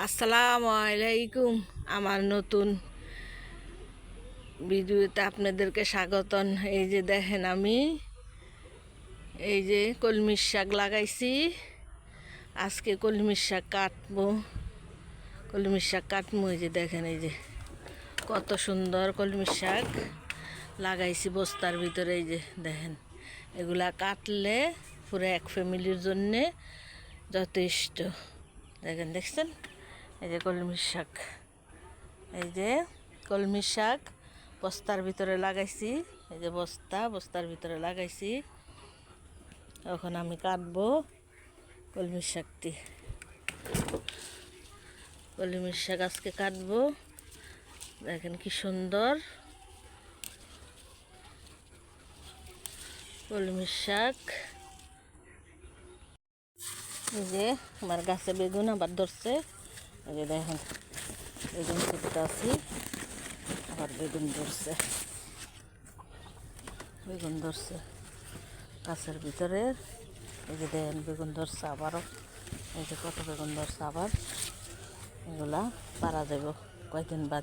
আসসালামু আলাইকুম, আমার নতুন ভিডিওতে আপনাদেরকে স্বাগতন এই যে দেখেন আমি, এই যে কলমির শাক লাগাইছি। আজকে কলমির শাক কাটবো। কলমির শাক কাটবো এই যে দেখেন, এই যে কত সুন্দর কলমির শাক লাগাইছি বস্তার ভিতরে, এই যে দেখেন। এগুলা কাটলে পুরো এক ফ্যামিলির জন্যে যথেষ্ট। দেখেন, দেখছেন? এই যে কলমির শাক। এই যে কলমির শাক বস্তার ভিতরে লাগাইছি। এই যে বস্তা, বস্তার ভিতরে লাগাইছি। এখন আমি কাটবো কলমির শাকটি। কলমির শাক আজকে কাটবো। দেখেন কি সুন্দর। কলমির শাক। এই যে আমার গাছে বেগুন আবার ধরছে। এই যে দেখেন, বেগুন কুটতে আছি, আবার বেগুন ধরছে। বেগুন ধরছে গাছের ভিতরে। এই যে দেখেন, বেগুন ধরছে আবারও। এই যে কত বেগুন ধরছে আবার। এগুলা পারা যাব কয়েকদিন বাদ।